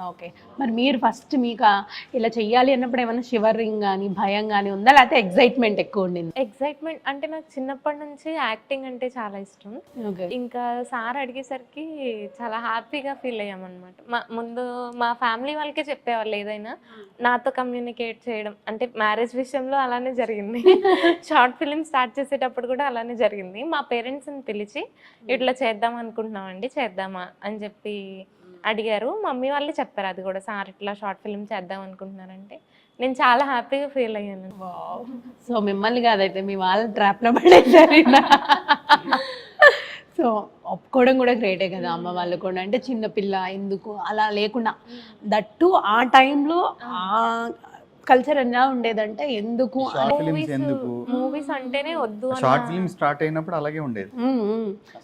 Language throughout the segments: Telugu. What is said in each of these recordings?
ఓకే. మరి మీరు ఫస్ట్ మీకు ఇలా చెయ్యాలి అన్నప్పుడు ఏమైనా షివరింగ్ కానీ భయం కానీ ఉందా? లేకపోతే ఎగ్జైట్మెంట్ ఎక్కువ ఉండింది? ఎగ్జైట్మెంట్ అంటే నాకు చిన్నప్పటి నుంచి యాక్టింగ్ అంటే చాలా ఇష్టం. ఇంకా సార్ అడిగేసరికి చాలా హ్యాపీగా ఫీల్ అయ్యామన్నమాట. మా ముందు మా ఫ్యామిలీ వాళ్ళకే చెప్పేవాళ్ళు ఏదైనా నాతో కమ్యూనికేట్ చేయడం. అంటే మ్యారేజ్ విషయంలో అలానే జరిగింది. షార్ట్ ఫిలిం స్టార్ట్ చేసేటప్పుడు కూడా అలానే జరిగింది. మా పేరెంట్స్ని పిలిచి ఇట్లా చేద్దాం అనుకుంటున్నామండి చేద్దామా? అని చెప్పి అడిగారు. మమ్మీ వాళ్ళే చెప్పారు అది కూడా. సార్ ఇట్లా షార్ట్ ఫిలిం చేద్దాం అనుకుంటున్నారంటే. నేను చాలా హ్యాపీగా ఫీల్ అయ్యాను. సో మిమ్మల్ని కాదైతే మీ వాళ్ళ ట్రాప్లో పడేసారు సో ఒప్పుకోవడం కూడా గ్రేటే కదా అమ్మ వాళ్ళు కూడా. అంటే చిన్నపిల్ల ఎందుకు అలా లేకుండా. దట్టు ఆ టైంలో కల్చర్ ఎలా ఉండేదంటే ఎందుకు షార్ట్ ఫిలిమ్స్ ఎందుకు? మూవీస్ అంటేనే వద్దు అన్న- షార్ట్ ఫిల్మ్ స్టార్ట్ అయినప్పుడు అలాగే ఉండేది.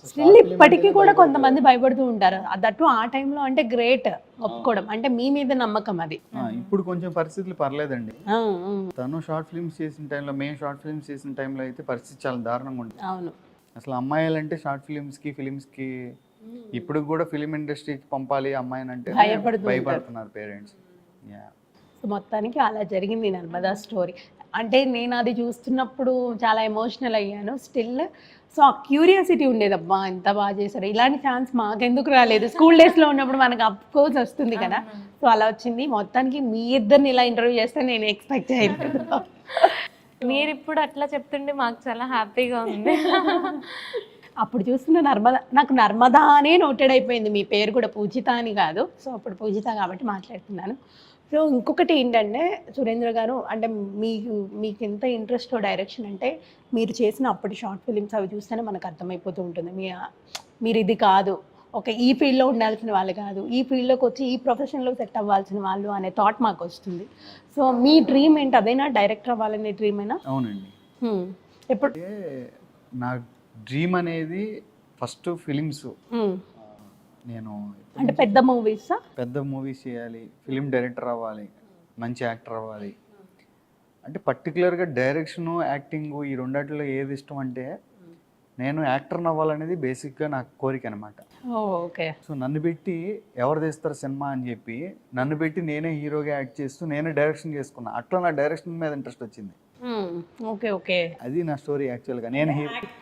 స్టిల్ ఇప్పటికీ కూడా కొంతమంది భయపడుతూ ఉంటారు. దట్టు ఆ టైంలో అంటే గ్రేట్ ఒప్పుకోవడం. అంటే మీ మీద నమ్మకం అది. ఇప్పుడు కొంచెం పరిస్థితులు పర్లేదండి. తను షార్ట్ ఫిల్మ్స్ చేసిన టైంలో మేము షార్ట్ ఫిల్మ్స్ చేసిన టైంలో అయితే పరిస్థితి చాలా దారుణంగా ఉంటుంది అవును. అసలు అమ్మాయిలు అంటే షార్ట్ ఫిలిమ్స్కి ఫిలిమ్స్కి ఇప్పుడు కూడా ఫిలిం ఇండస్ట్రీకి పంపాలి అమ్మాయిని అంటే భయపడుతూ భయపడుతున్నారు పేరెంట్స్ సో మొత్తానికి అలా జరిగింది నర్మదా స్టోరీ. అంటే నేను అది చూస్తున్నప్పుడు చాలా ఎమోషనల్ అయ్యాను. స్టిల్ సో ఆ క్యూరియాసిటీ ఉండేది అబ్బా ఎంత బాగా చేశారు. ఇలాంటి ఛాన్స్ మాకెందుకు రాలేదు. స్కూల్ డేస్లో ఉన్నప్పుడు మనకు అఫ్ కోర్స్ వస్తుంది కదా. సో అలా వచ్చింది. మొత్తానికి మీ ఇద్దరిని ఇలా ఇంటర్వ్యూ చేస్తే నేను ఎక్స్పెక్ట్ చేయలేదు మీరు ఇప్పుడు అట్లా చెప్తుంటే మాకు చాలా హ్యాపీగా ఉంది. అప్పుడు చూస్తున్న నర్మదా నాకు నర్మదా అనే నోటెడ్ అయిపోయింది. మీ పేరు కూడా పూజిత అని కాదు. సో అప్పుడు పూజిత కాబట్టి మాట్లాడుతున్నాను. సో ఇంకొకటి ఏంటంటే సురేంద్ర గారు అంటే మీకు మీకు ఎంత ఇంట్రెస్ట్ డైరెక్షన్ అంటే మీరు చేసిన అప్పటి షార్ట్ ఫిలిమ్స్ అవి చూస్తేనే మనకు అర్థమైపోతూ ఉంటుంది. మీ మీరు ఇది కాదు. ఒక ఈ ఫీల్డ్లో ఉండాల్సిన వాళ్ళు కాదు. ఈ ఫీల్డ్లోకి వచ్చి ఈ ప్రొఫెషన్లో సెట్ అవ్వాల్సిన వాళ్ళు అనే థాట్ మాకు వస్తుంది. సో మీ డ్రీమ్ ఏంటి? అదైనా? డైరెక్టర్ అవ్వాలనే డ్రీమ్ అయినా అవునండి. ఎప్పుడు? అంటే నా డ్రీమ్ అనేది ఫస్ట్ ఫిలిమ్స్. నేను అంటే పెద్ద మూవీసా? పెద్ద మూవీస్ చేయాలి ఫిలిం డైరెక్టర్ అవ్వాలి మంచి యాక్టర్ అవ్వాలి. అంటే పర్టికులర్గా డైరెక్షను యాక్టింగ్ ఈ రెండాటిలో ఏది ఇష్టం అంటే నేను యాక్టర్ని అవ్వాలనేది బేసిక్గా నా కోరిక అనమాట ఓకే. సో నన్ను పెట్టి ఎవరు తీస్తారు సినిమా అని చెప్పి నన్ను పెట్టి నేనే హీరోగా యాక్ట్ చేస్తూ నేనే డైరెక్షన్ చేసుకున్నా. అట్లా నా డైరెక్షన్ మీద ఇంట్రెస్ట్ వచ్చింది. Okay okay. అది నా స్టోరీ యాక్చువల్గా. నేను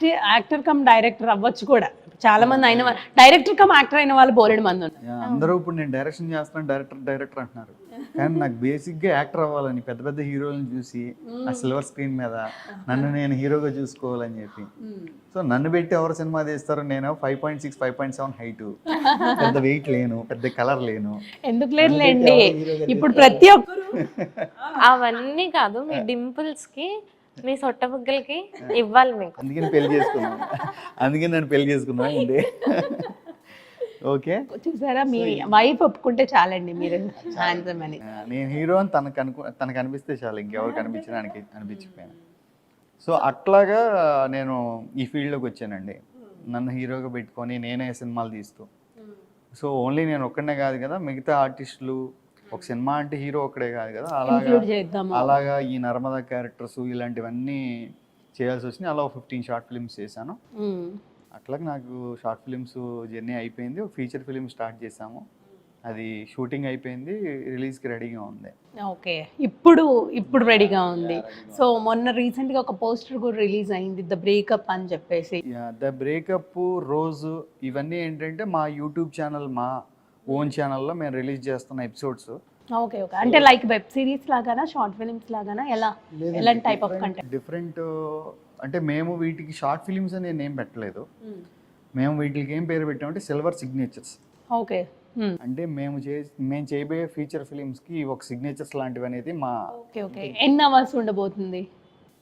యాక్టర్ కమ్ డైరెక్టర్ అవ్వచ్చు కూడా. చాలా మంది అయిన డైరెక్టర్ కమ్ యాక్టర్ అయిన వాళ్ళు బోలెడు మంది అందరూ ఇప్పుడు నేను డైరెక్షన్ చేస్తాను డైరెక్టర్ డైరెక్టర్ అంటున్నారు. కానీ నాకు బేసిక్గా యాక్టర్ అవ్వాలని పెద్ద పెద్ద హీరోలను చూసి ఆ సిల్వర్ స్క్రీన్ మీద నన్ను నేను హీరోగా చూసుకోవాలని చెప్పి. సో నన్ను పెట్టి ఎవరు సినిమా తీస్తారో నేను five point six five point seven height పెద్ద వెయిట్ లేను పెద్ద కలర్ లేను. ఎందుకు లేదులేండి ఇప్పుడు ప్రతి ఒక్కరు అవన్నీ కాదు మీ డింపుల్స్కి మీ సొట్ట బుగ్గలకి ఇవ్వాలి మీకు. అందుకని పెళ్ళి చేసుకున్నాను అందుకని నేను పెళ్ళి చేసుకున్నాను అండి. ఓకే. చూసారా మీ వైఫ్ ఒప్పుకుంటే చాలండి మీరు హ్యాండ్సమ్ అని. నేను హీరో అని తనకు అనుకు తనకు అనిపిస్తే చాలు ఇంకెవరు కనిపించడానికి అనిపించకపోయాను. సో అట్లాగా నేను ఈ ఫీల్డ్లోకి వచ్చానండి. నన్ను హీరోగా పెట్టుకొని నేనే సినిమాలు తీస్తూ. సో ఓన్లీ నేను ఒక్కడనే కాదు కదా మిగతా ఆర్టిస్టులు ఒక సినిమా అంటే హీరో ఒక్కడే కాదు కదా అలాగా అలాగా ఈ నర్మదా క్యారెక్టర్స్ ఇలాంటివన్నీ చేయాల్సి వచ్చినాయి అలా ఫిఫ్టీన్ షార్ట్ ఫిల్మ్స్ చేశాను. అట్లాగే నాకు షార్ట్ ఫిలిమ్స్ జర్నీ అయిపోయింది. ఒక ఫీచర్ ఫిలిం స్టార్ట్ చేసాము అది షూటింగ్ అయిపోయింది. రిలీజ్కి రెడీగా ఉంది. ఓకే. ఇప్పుడు ఇప్పుడు రెడీగా ఉంది. సో మొన్న recent గా ఒక పోస్టర్ కూడా రిలీజ్ అయింది. ద బ్రేకప్ అని చెప్పేసి. ద బ్రేకప్ రోజు ఇవన్నీ ఏంటంటే మా యూట్యూబ్ ఛానల్ మా ఓన్ ఛానల్లో మేము రిలీజ్ చేస్తున్న ఎపిసోడ్స్. Okay okay. అంటే లైక్ వెబ్ సిరీస్ లాగానా షార్ట్ ఫిలిమ్స్ లాగానా? ఎలా? ఎలాంటి టైప్ ఆఫ్ కంటెంట్ డిఫరెంట్ అంటే మేము వీటికి షార్ట్ ఫిలిమ్స్ అని నేను పెట్టలేదు. మేము వీటికి ఏం పేరు పెట్టామంటే సిల్వర్ సిగ్నేచర్స్. ఓకే అంటే మేము చే మేము చేయబోయే ఫీచర్ ఫిలిమ్స్కి ఒక సిగ్నేచర్స్ లాంటివి అనేది మా ఓకే ఓకే. ఎన్ని అవర్స్ ఉండబోతుంది?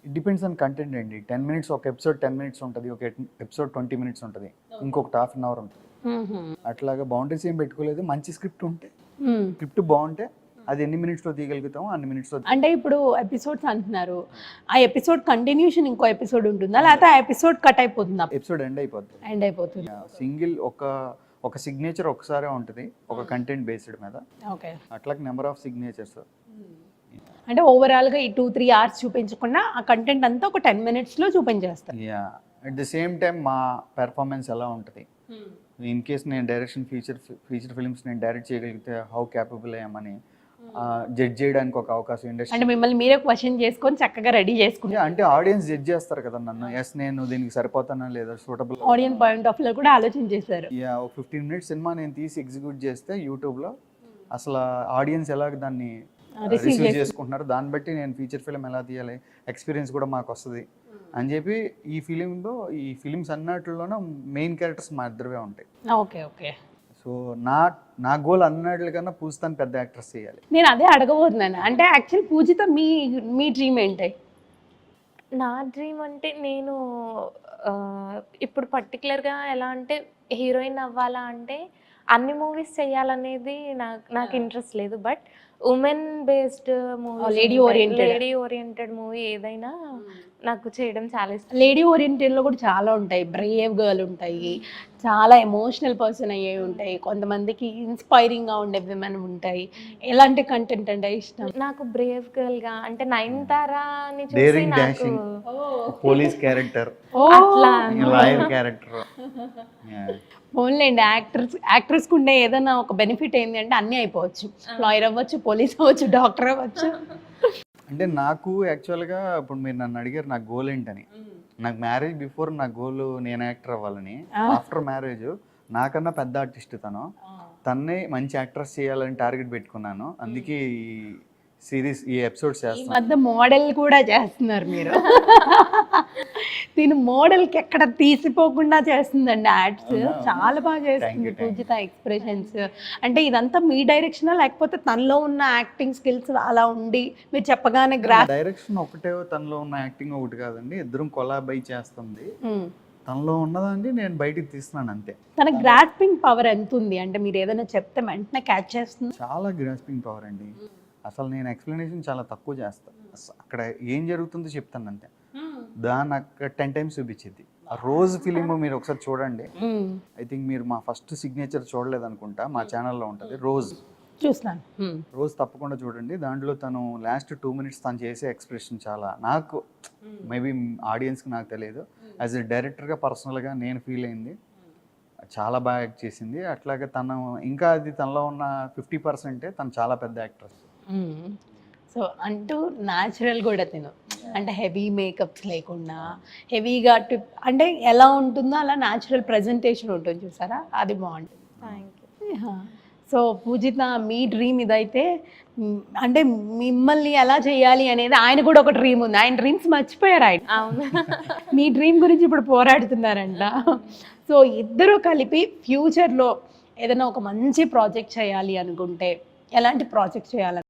డిపెండ్స్ ఆన్ కంటెంట్ అండి. టెన్ మినిట్స్ ఒక ఎపిసోడ్ టెన్ మినిట్స్ ఉంటుంది ఒక ఎపిసోడ్ ట్వంటీ మినిట్స్ ఉంటుంది. ఇంకొకటి హాఫ్ అన్ అవర్ ఉంటుంది. అట్లాగా బౌండరీస్ ఏం పెట్టుకోలేదు. మంచి స్క్రిప్ట్ ఉంటే. స్క్రిప్ట్ బాగుంటే అది ఎన్ని మినిట్స్లో తీయగలుగుతామో అన్ని మినిట్స్లో అంటే ఇప్పుడు ఎపిసోడ్స్ అంటున్నారు. ఆ ఎపిసోడ్ కంటిన్యూషన్ ఇంకో ఎపిసోడ్ ఉంటుందా. లేకపోతే ఆ ఎపిసోడ్ కట్ అయిపోతుందా? ఎపిసోడ్ ఎండ్ అయిపోద్ది. ఎండ్ అయిపోతుంది. సింగిల్ ఒక ఒక సిగ్నేచర్ ఒకసారే ఉంటుంది. ఒక కంటెంట్ బేస్డ్ మీద. ఓకే. అట్లాగే నెంబర్ ఆఫ్ సిగ్నేచర్స్ అంటే ఓవరాల్గా ఈ టూ త్రీ అవర్స్ చూపించకుండా ఆ కంటెంట్ అంతా ఒక టెన్ మినిట్స్లో చూపించేస్తారు. Yeah at the same time మా పెర్ఫార్మెన్స్ ఎలా ఉంటుంది? ఇన్ కేస్ నేను డైరెక్షన్ ఫీచర్ ఫీచర్ ఫిల్మ్స్ నేను డైరెక్ట్ చేయగలిగితే హౌ క్యాపబుల్ అయ్యామని జడ్జ్ చేయడానికి ఒక అవకాశం ఇండస్ట్రీ అంటే మిమ్మల్ని మీరే క్వశ్చన్ చేసుకొని చక్కగా రెడీ చేసుకుంటారు అంటే ఆడియన్స్ జడ్జ్ చేస్తారు కదా నన్ను. ఎస్ నేను దీనికి సరిపోతానా లేదా? సూటబుల్ ఆడియన్ పాయింట్ ఆఫ్లో కూడా ఆలోచన చేశారు. యా ఒక ఫిఫ్టీన్ మినిట్స్ సినిమా నేను తీసి ఎగ్జిక్యూట్ చేస్తే యూట్యూబ్లో అసలు ఆడియన్స్ ఎలా దాన్ని రిసీవ్ చేసు- చేసుకుంటున్నారు. దాన్ని బట్టి నేను ఫీచర్ ఫిల్మ్ ఎలా తీయాలి ఎక్స్పీరియన్స్ కూడా మాకు వస్తుంది అని చెప్పి ఈ ఫిలింలో ఈ ఫిలిమ్స్ అన్నట్లోనే మెయిన్ క్యారెక్టర్స్ మా ఇద్దరివే ఉంటాయి. Okay okay. సో నా నా గోల్ అన్నట్లుకన్నా పూస్తాను పెద్ద యాక్టర్స్ చేయాలి. నేను అదే అడగబోతున్నాను అంటే యాక్చువల్ పూజిత మీ మీ డ్రీమ్ ఏంటి? నా డ్రీమ్ అంటే నేను ఇప్పుడు పర్టికులర్గా ఎలా అంటే హీరోయిన్ అవ్వాలా అంటే అన్ని మూవీస్ చేయాలనేది నాకు నాకు ఇంట్రెస్ట్ లేదు. But women based movie lady oriented. Lady oriented movie ఏదైనా నాకు చేయడం చాలా ఇష్టం. లేడీ ఓరియంటెడ్లో కూడా చాలా ఉంటాయి. బ్రేవ్ గర్ల్ ఉంటాయి. చాలా ఎమోషనల్ పర్సన్ అయ్యే ఉంటాయి. కొంతమందికి ఇన్స్పైరింగ్గా ఉండే విమెన్ ఉంటాయి. ఎలాంటి కంటెంట్ అంటే ఇష్టం? నాకు బ్రేవ్ గర్ల్గా అంటే నయనతారాని చూసి Daring, నాకు dashing. Police character. అట్లా లాయర్ క్యారెక్టర్. యాక్టర్స్ యాక్టర్స్కు ఉండే ఏదైనా ఒక బెనిఫిట్ ఏంటి అంటే అన్నీ అయిపోవచ్చు. లాయర్ అవ్వచ్చు పోలీస్ అవ్వచ్చు డాక్టర్ అవ్వచ్చు. అంటే నాకు యాక్చువల్గా ఇప్పుడు మీరు నన్ను అడిగారు నా గోల్ ఏంటని. నాకు మ్యారేజ్ బిఫోర్ నా గోల్ నేను యాక్టర్ అవ్వాలని. ఆఫ్టర్ మ్యారేజ్ నాకన్నా పెద్ద ఆర్టిస్ట్ తను. తన్నే మంచి యాక్ట్రెస్ చేయాలని టార్గెట్ పెట్టుకున్నాను. అందుకే ఈ సిరీస్ ఈ ఎపిసోడ్స్ చేస్తాను మోడల్ కూడా చేస్తున్నారు మీరు. దీని మోడల్కి ఎక్కడ తీసిపోకుండా చేస్తుందండి యాడ్స్? చాలా బాగా చేస్తుంది. పూజిత ఎక్స్ప్రెషన్స్. అంటే ఇదంతా మీ డైరెక్షన్? లేకపోతే తనలో ఉన్న యాక్టింగ్ స్కిల్స్ అలా ఉండి మీరు చెప్పగానే గ్రాఫ్ డైరెక్షన్ ఒకటే తనలో ఉన్న యాక్టింగ్ ఒకటి కాదండి. ఇద్దరం కొలాబై చేస్తుంది. తనలో ఉన్నదండి నేను బయటికి తీస్తున్నాను అంతే. తన గ్రాస్పింగ్ పవర్ ఎంత ఉంది అంటే మీరు ఏదైనా చెప్తే వెంటనే క్యాచ్ చేస్తుంది? చాలా గ్రాస్పింగ్ పవర్ అండి. అసలు నేను ఎక్స్ప్లెనేషన్ చాలా తక్కువ చేస్తాను అక్కడ ఏం జరుగుతుందో చెప్తాను అంతే. దాన్ని అక్కడ టెన్ టైమ్స్ చూపించింది. ఆ రోజు ఫిలిం మీరు ఒకసారి చూడండి. ఐ థింక్ మీరు మా ఫస్ట్ సిగ్నేచర్ చూడలేదు అనుకుంటా మా ఛానల్లో ఉంటుంది. రోజ్. చూస్తున్నాను. మ్మ్. రోజ్ తప్పకుండా చూడండి. దాంట్లో తను లాస్ట్ టూ మినిట్స్ తను చేసే ఎక్స్ప్రెషన్ చాలా నాకు మేబీ ఆడియన్స్కి నాకు తెలియదు. యాజ్ ఎ డైరెక్టర్గా పర్సనల్గా నేను ఫీల్ అయింది. చాలా బాగా యాక్ట్ చేసింది. అట్లాగే తను ఇంకా అది తనలో ఉన్న ఫిఫ్టీ పర్సెంటే తను చాలా పెద్ద యాక్ట్రెస్ సో అంటూ న్యాచురల్ కూడా తిను. అంటే హెవీ మేకప్స్ లేకుండా హెవీగా టిప్ అంటే ఎలా ఉంటుందో అలా న్యాచురల్ ప్రజెంటేషన్ ఉంటుంది చూసారా? అది బాగుంటుంది. థ్యాంక్ యూ సో పూజిత మీ డ్రీమ్ ఇదైతే అంటే మిమ్మల్ని ఎలా చేయాలి అనేది ఆయన కూడా ఒక డ్రీమ్ ఉంది. ఆయన డ్రీమ్స్ మర్చిపోయారు ఆయన. మీ డ్రీమ్ గురించి ఇప్పుడు పోరాడుతున్నారంట. సో ఇద్దరు కలిపి ఫ్యూచర్లో ఏదైనా ఒక మంచి ప్రాజెక్ట్ చేయాలి అనుకుంటే ఎలాంటి ప్రాజెక్ట్ చేయాలని